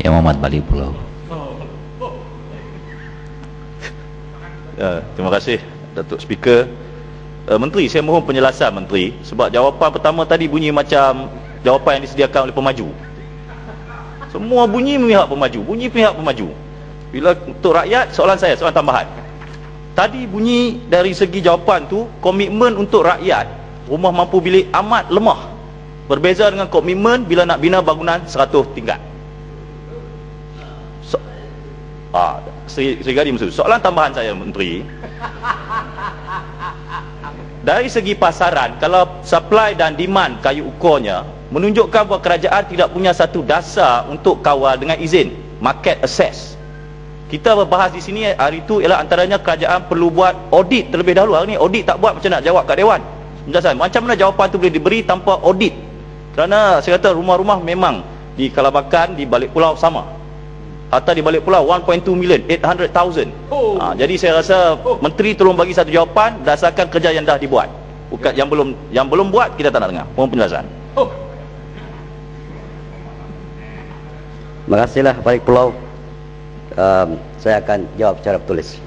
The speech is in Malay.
Yang Muhammad balik pulau. Uh, terima kasih Datuk Speaker. Uh, Menteri, saya mohon penjelasan Menteri sebab jawapan pertama tadi bunyi macam jawapan yang disediakan oleh pemaju. Semua bunyi memihak pemaju, bunyi pihak pemaju. Bila untuk rakyat, soalan saya, soalan tambahan. Tadi bunyi dari segi jawapan tu komitmen untuk rakyat rumah mampu bilik amat lemah. Berbeza dengan komitmen bila nak bina bangunan 100 tingkat. Ah, Seri, Seri Gadi Maksud. Soalan tambahan saya Menteri. Dari segi pasaran, kalau supply dan demand kayu ukurnya menunjukkan bahawa kerajaan tidak punya satu dasar untuk kawal dengan izin market access. Kita berbahas di sini hari itu ialah antaranya kerajaan perlu buat audit terlebih dahulu. Hari ini audit tak buat macam nak jawab kat dewan. Penjelasan. Macam mana jawapan itu boleh diberi tanpa audit? Kerana saya kata rumah-rumah memang di Kalabakan, di balik pulau sama. Harta di balik pulau 1.2 million, 800,000. Oh. Ha, jadi saya rasa oh. menteri tolong bagi satu jawapan berdasarkan kerja yang dah dibuat. Bukan yang belum yang belum buat kita tak nak dengar. Mohon penjelasan. Oh. Terima kasihlah balik pulau. Um, saya akan jawab secara tulis.